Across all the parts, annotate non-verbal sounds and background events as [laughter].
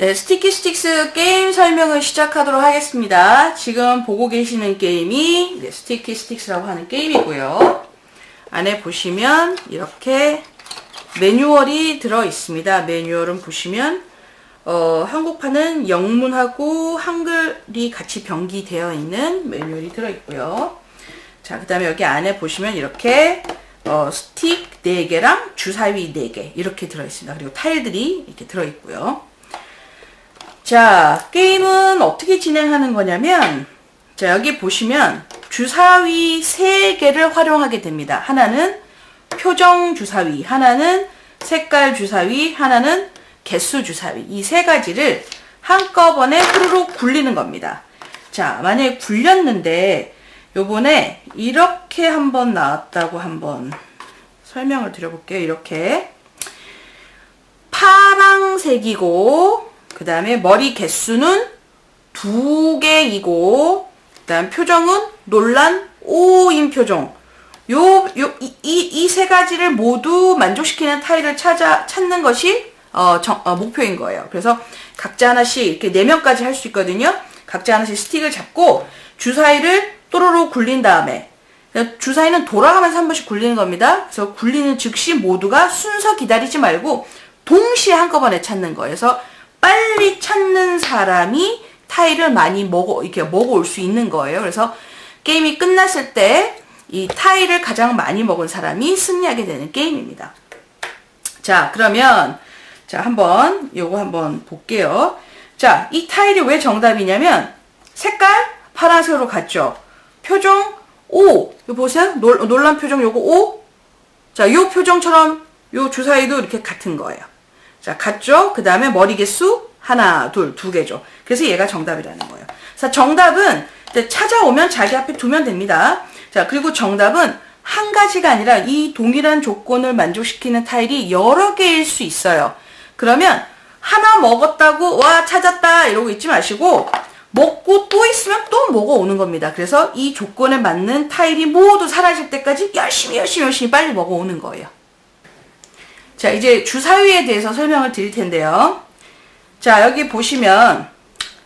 네, 스티키 스틱스 게임 설명을 시작하도록 하겠습니다. 지금 보고 계시는 게임이 네, 스티키 스틱스라고 하는 게임이고요. 안에 보시면 이렇게 매뉴얼이 들어 있습니다. 매뉴얼은 보시면 어, 한국판은 영문하고 한글이 같이 병기되어 있는 매뉴얼이 들어 있고요. 자, 그 다음에 여기 안에 보시면 이렇게 어, 스틱 4개랑 주사위 4개 이렇게 들어 있습니다. 그리고 타일들이 이렇게 들어 있고요. 자, 게임은 어떻게 진행하는 거냐면, 자, 여기 보시면 주사위 3개를 활용하게 됩니다. 하나는 표정 주사위, 하나는 색깔 주사위, 하나는 개수 주사위. 이 세 가지를 한꺼번에 후루룩 굴리는 겁니다. 자, 만약에 굴렸는데, 요번에 이렇게 한번 나왔다고 한번 설명을 드려볼게요. 이렇게. 파랑색이고, 그 다음에 머리 개수는 두 개이고, 그 다음 표정은 논란 O인 표정. 요, 요, 이, 이, 이 세 가지를 모두 만족시키는 타일을 찾아, 찾는 것이, 어, 정, 어, 목표인 거예요. 그래서 각자 하나씩 이렇게 네 명까지 할 수 있거든요. 각자 하나씩 스틱을 잡고 주사위를 또로로 굴린 다음에 주사위는 돌아가면서 한 번씩 굴리는 겁니다. 그래서 굴리는 즉시 모두가 순서 기다리지 말고 동시에 한꺼번에 찾는 거예요. 그래서 빨리 찾는 사람이 타일을 많이 먹어 이렇게 먹어올 수 있는 거예요. 그래서 게임이 끝났을 때 이 타일을 가장 많이 먹은 사람이 승리하게 되는 게임입니다. 자, 그러면 자, 한번 요거 한번 볼게요. 자, 이 타일이 왜 정답이냐면 색깔 파란색으로 갔죠. 표정 O. 요 보세요. 놀, 놀란 표정 요거 O. 자, 요 표정처럼 요 주사위도 이렇게 같은 거예요. 자, 같죠? 그 다음에 머리 개수 하나, 둘, 두 개죠. 그래서 얘가 정답이라는 거예요. 자, 정답은 찾아오면 자기 앞에 두면 됩니다. 자, 그리고 정답은 한 가지가 아니라 이 동일한 조건을 만족시키는 타일이 여러 개일 수 있어요. 그러면 하나 먹었다고 와 찾았다 이러고 있지 마시고 먹고 또 있으면 또 먹어오는 겁니다. 그래서 이 조건에 맞는 타일이 모두 사라질 때까지 열심히 열심히 열심히 빨리 먹어오는 거예요. 자, 이제 주사위에 대해서 설명을 드릴 텐데요. 자, 여기 보시면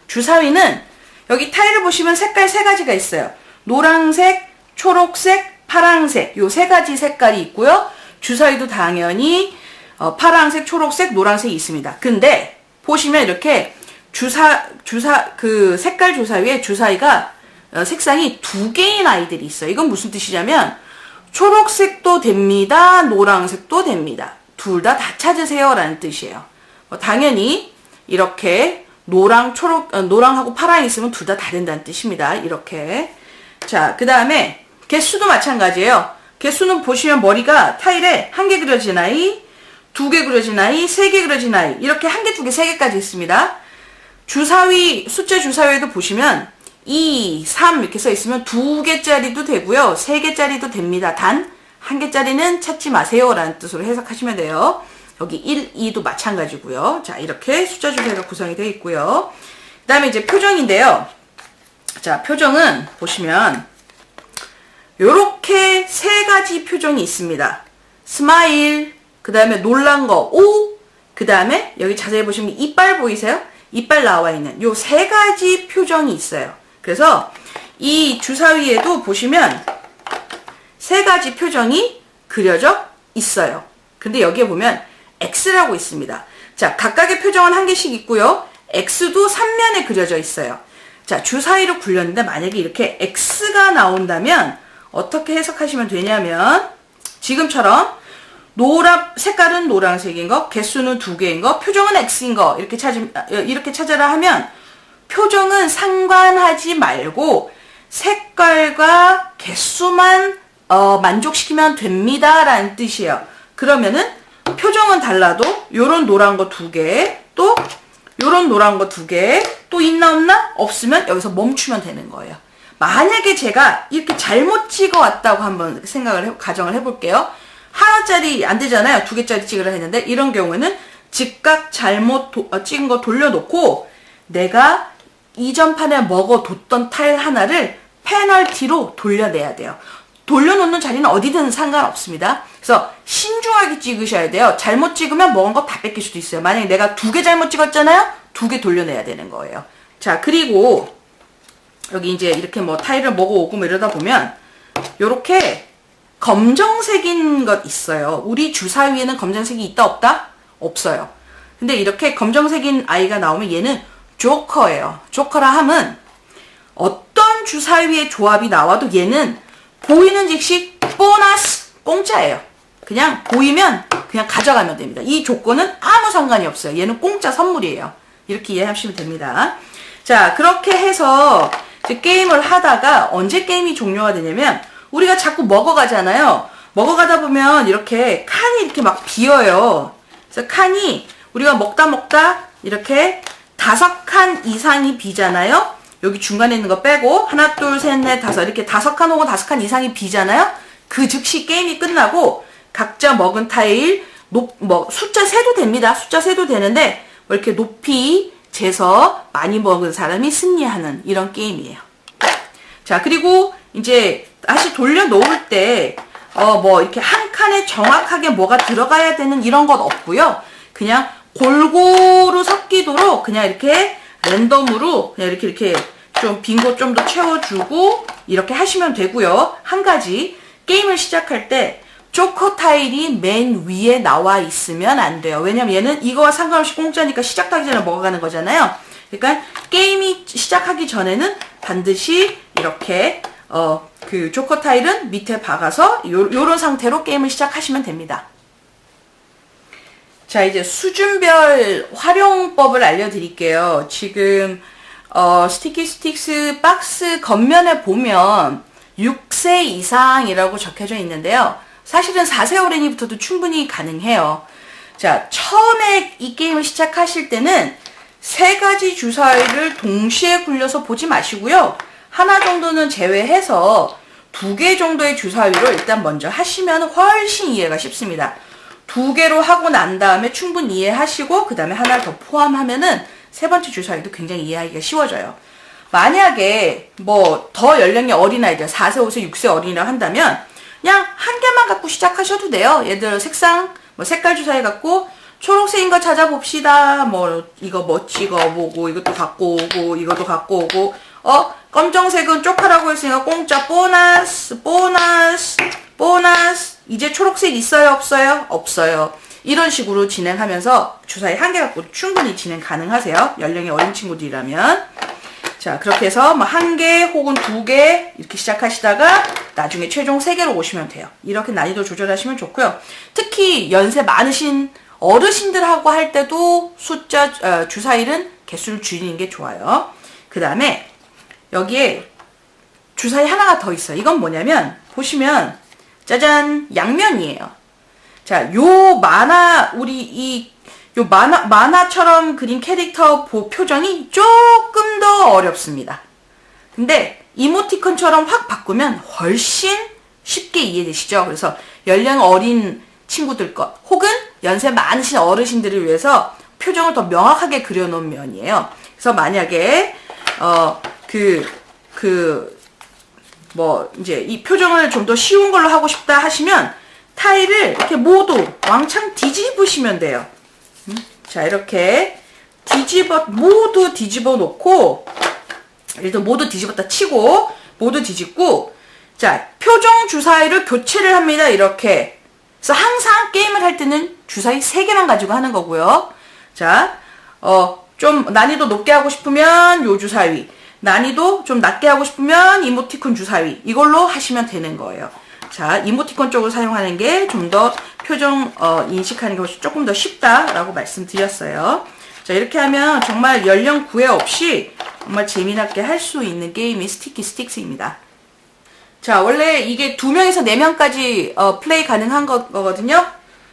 주사위는 여기 타일을 보시면 색깔 세 가지가 있어요. 노란색, 초록색, 파랑색 요 세 가지 색깔이 있고요. 주사위도 당연히 어, 파랑색, 초록색, 노란색이 있습니다. 근데 보시면 이렇게 주사 주사 그 색깔 주사위에 주사위가 어, 색상이 두 개인 아이들이 있어요. 이건 무슨 뜻이냐면 초록색도 됩니다. 노란색도 됩니다. 둘 다 다 찾으세요 라는 뜻이에요. 어, 당연히 이렇게 노랑 초록 어, 노랑하고 파랑이 있으면 둘 다다 된다는 뜻입니다. 이렇게 자, 그 다음에 개수도 마찬가지예요. 개수는 보시면 머리가 타일에 한 개 그려진 아이, 두 개 그려진 아이, 세 개 그려진 아이 이렇게 한 개, 두 개, 세 개까지 있습니다. 주사위 숫자 주사위에도 보시면 2, 3 이렇게 써 있으면 두 개짜리도 되고요. 세 개짜리도 됩니다. 단 한 개짜리는 찾지 마세요라는 뜻으로 해석하시면 돼요. 여기 1, 2도 마찬가지고요. 자, 이렇게 숫자 주사위가 구성이 되어 있고요. 그 다음에 이제 표정인데요. 자, 표정은 보시면 요렇게 세 가지 표정이 있습니다. 스마일, 그 다음에 놀란 거, 오, 그 다음에 여기 자세히 보시면 이빨 보이세요? 이빨 나와 있는 요 세 가지 표정이 있어요. 그래서 이 주사위에도 보시면 세 가지 표정이 그려져 있어요. 근데 여기에 보면 X라고 있습니다. 자, 각각의 표정은 한 개씩 있고요. X도 3면에 그려져 있어요. 자, 주사위로 굴렸는데 만약에 이렇게 X가 나온다면 어떻게 해석하시면 되냐면 지금처럼 노란 색깔은 노란색인 거, 개수는 두 개인 거, 표정은 X인 거 이렇게 찾 이렇게 찾아라 하면 표정은 상관하지 말고 색깔과 개수만 어, 만족시키면 됩니다 라는 뜻이에요. 그러면은 표정은 달라도 요런 노란 거 두 개, 또 요런 노란 거 두 개, 또 있나 없나? 없으면 여기서 멈추면 되는 거예요. 만약에 제가 이렇게 잘못 찍어 왔다고 한번 생각을 해, 가정을 해볼게요. 하나짜리 안 되잖아요. 두 개짜리 찍으라 했는데 이런 경우에는 즉각 잘못 도- 어, 찍은 거 돌려놓고 내가 이전 판에 먹어뒀던 타일 하나를 페널티로 돌려내야 돼요. 돌려놓는 자리는 어디든 상관없습니다. 그래서 신중하게 찍으셔야 돼요. 잘못 찍으면 먹은 거 다 뺏길 수도 있어요. 만약에 내가 두 개 잘못 찍었잖아요? 두 개 돌려내야 되는 거예요. 자, 그리고 여기 이제 이렇게 뭐 타일을 먹어오고 뭐 이러다 보면 요렇게 검정색인 것 있어요. 우리 주사위에는 검정색이 있다 없다? 없어요. 근데 이렇게 검정색인 아이가 나오면 얘는 조커예요. 조커라 함은 어떤 주사위의 조합이 나와도 얘는 보이는 즉시 보너스 공짜예요. 그냥 보이면 그냥 가져가면 됩니다. 이 조건은 아무 상관이 없어요. 얘는 공짜 선물이에요. 이렇게 이해하시면 됩니다. 자, 그렇게 해서 게임을 하다가 언제 게임이 종료가 되냐면 우리가 자꾸 먹어가잖아요. 먹어가다 보면 이렇게 칸이 이렇게 막 비어요. 그래서 칸이 우리가 먹다 먹다 이렇게 다섯 칸 이상이 비잖아요. 여기 중간에 있는 거 빼고 하나 둘 셋 넷 다섯 이렇게 다섯 칸 혹은 다섯 칸 이상이 비잖아요. 그 즉시 게임이 끝나고 각자 먹은 타일 높, 뭐 숫자 세도 됩니다. 숫자 세도 되는데 뭐 이렇게 높이 재서 많이 먹은 사람이 승리하는 이런 게임이에요. 자, 그리고 이제 다시 돌려 놓을 때, 어, 뭐, 이렇게 한 칸에 정확하게 뭐가 들어가야 되는 이런 것 없고요. 그냥 골고루 섞이도록 그냥 이렇게 랜덤으로 그냥 이렇게 이렇게 좀 빈 곳 좀 더 채워주고 이렇게 하시면 되고요. 한 가지, 게임을 시작할 때 조커 타일이 맨 위에 나와 있으면 안 돼요. 왜냐면 얘는 이거와 상관없이 공짜니까 시작하기 전에 먹어가는 거잖아요. 그러니까 게임이 시작하기 전에는 반드시 이렇게 어 그 조커 타일은 밑에 박아서 요, 요런 상태로 게임을 시작하시면 됩니다. 자 이제 수준별 활용법을 알려드릴게요. 지금 어, 스티키 스틱스 박스 겉면에 보면 6세 이상이라고 적혀져 있는데요. 사실은 4세 어린이부터도 충분히 가능해요. 자, 처음에 이 게임을 시작하실 때는 세 가지 주사위를 동시에 굴려서 보지 마시고요. 하나 정도는 제외해서 두 개 정도의 주사위로 일단 먼저 하시면 훨씬 이해가 쉽습니다. 두 개로 하고 난 다음에 충분히 이해하시고 그 다음에 하나를 더 포함하면은 세 번째 주사위도 굉장히 이해하기가 쉬워져요. 만약에 뭐 더 연령이 어린 아이들 4세, 5세, 6세 어린이라 한다면 그냥 한 개만 갖고 시작하셔도 돼요. 얘들 색상 뭐 색깔 주사위 갖고 초록색인 거 찾아봅시다. 뭐 이거 뭐 찍어보고 이것도 갖고 오고 이것도 갖고 오고 어 검정색은 쪽하라고 했으니까 공짜 보너스 보너스 보너스 이제 초록색 있어요? 없어요? 없어요. 이런 식으로 진행하면서 주사위 한 개 갖고 충분히 진행 가능하세요. 연령이 어린 친구들이라면. 자 그렇게 해서 뭐 한 개 혹은 두 개 이렇게 시작하시다가 나중에 최종 세 개로 오시면 돼요. 이렇게 난이도 조절하시면 좋고요. 특히 연세 많으신 어르신들하고 할 때도 숫자 어, 주사위는 개수를 줄이는 게 좋아요. 그 다음에 여기에 주사위 하나가 더 있어요. 이건 뭐냐면 보시면 짜잔 양면이에요. 자, 요 만화 우리 이 요 만화 만화처럼 그린 캐릭터 보, 표정이 조금 더 어렵습니다. 근데 이모티콘처럼 확 바꾸면 훨씬 쉽게 이해되시죠? 그래서 연령 어린 친구들 것 혹은 연세 많으신 어르신들을 위해서 표정을 더 명확하게 그려놓은 면이에요. 그래서 만약에 어 그, 그, 뭐, 이제 이 표정을 좀 더 쉬운 걸로 하고 싶다 하시면 타일을 이렇게 모두 왕창 뒤집으시면 돼요. 음? 자, 이렇게 뒤집어, 모두 뒤집어 놓고, 일단 모두 뒤집었다 치고, 모두 뒤집고, 자, 표정 주사위를 교체를 합니다. 이렇게. 그래서 항상 게임을 할 때는 주사위 3개만 가지고 하는 거고요. 자, 어, 좀 난이도 높게 하고 싶으면 요 주사위. 난이도 좀 낮게 하고 싶으면 이모티콘 주사위 이걸로 하시면 되는 거예요. 자, 이모티콘 쪽을 사용하는 게 좀 더 표정 어, 인식하는 것이 조금 더 쉽다라고 말씀드렸어요. 자, 이렇게 하면 정말 연령 구애 없이 정말 재미나게 할 수 있는 게임이 스티키 스틱스입니다. 자, 원래 이게 두 명에서 네 명까지 어, 플레이 가능한 거, 거거든요.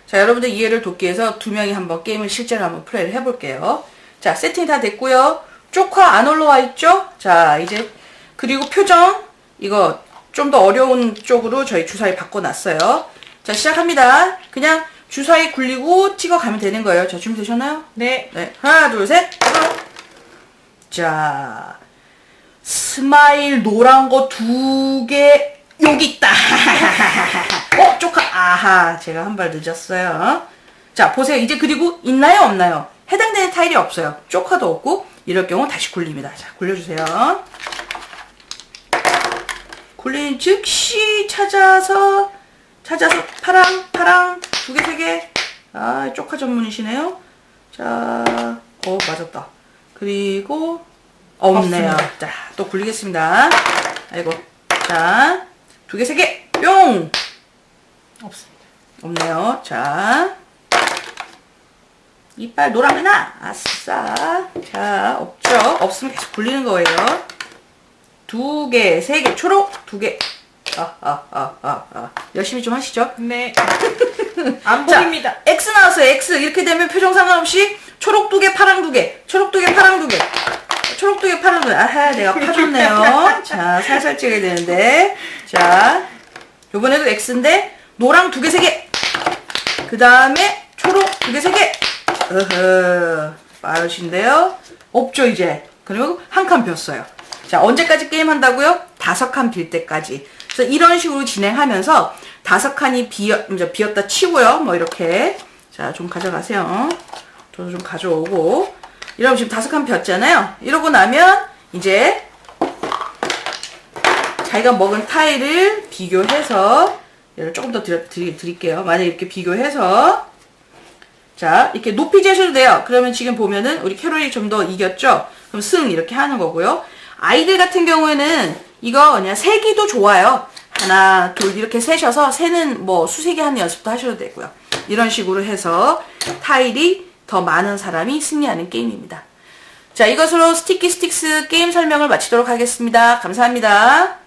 자, 여러분들 이해를 돕기 위해서 두 명이 한번 게임을 실제로 한번 플레이를 해볼게요. 자, 세팅이 다 됐고요. 조커 안 올라와 있죠? 자, 이제 그리고 표정 이거 좀 더 어려운 쪽으로 저희 주사위 바꿔놨어요. 자, 시작합니다. 그냥 주사위 굴리고 찍어가면 되는 거예요. 자, 준비되셨나요? 네. 네, 하나, 둘, 셋. 자, 스마일 노란 거 두 개 여기 있다. [laughs] 어, 조카. 아하, 제가 한 발 늦었어요. 자, 보세요. 이제 그리고 있나요, 없나요? 해당되는 타일이 없어요. 쪼카도 없고 이럴 경우 다시 굴립니다. 자, 굴려주세요. 굴린 즉시 찾아서 찾아서 파랑 파랑 두 개 세 개. 아 쪼카 전문이시네요. 자, 어 맞았다. 그리고 없네요. 없습니다. 자, 또 굴리겠습니다. 아이고, 자, 두 개 세 개. 뿅. 없습니다. 없네요. 자. 이빨 노랑이나 아싸. 자, 없죠? 없으면 계속 굴리는 거예요. 두 개, 세 개, 초록, 두 개. 아, 아, 아, 아, 아. 열심히 좀 하시죠. 네. [laughs] 안 자, 보입니다. X 나왔어요. X. 이렇게 되면 표정 상관없이 초록 두 개, 파랑 두 개. 초록 두 개, 파랑 두 개. 초록 두 개, 파랑 두 개. 아하, 내가 파줬네요. [laughs] 자, 살살 찍어야 되는데. 자, 요번에도 X인데, 노랑 두 개, 세 개. 그 다음에 초록 두 개, 세 개. 어허, 빠르신데요? 없죠, 이제. 그리고 한 칸 비었어요. 자, 언제까지 게임 한다고요? 다섯 칸 빌 때까지. 그래서 이런 식으로 진행하면서 다섯 칸이 비어, 이제 비었다 치고요. 뭐 이렇게. 자, 좀 가져가세요. 저도 좀 가져오고. 이러면 지금 다섯 칸 비었잖아요. 이러고 나면 이제 자기가 먹은 타일을 비교해서 얘를 조금 더 드리, 드릴게요. 만약에 이렇게 비교해서 자 이렇게 높이 재셔도 돼요. 그러면 지금 보면은 우리 캐롤이 좀 더 이겼죠? 그럼 승 이렇게 하는 거고요. 아이들 같은 경우에는 이거 그냥 세기도 좋아요. 하나, 둘 이렇게 세셔서 세는 뭐 수세기 하는 연습도 하셔도 되고요. 이런 식으로 해서 타일이 더 많은 사람이 승리하는 게임입니다. 자, 이것으로 스티키 스틱스 게임 설명을 마치도록 하겠습니다. 감사합니다.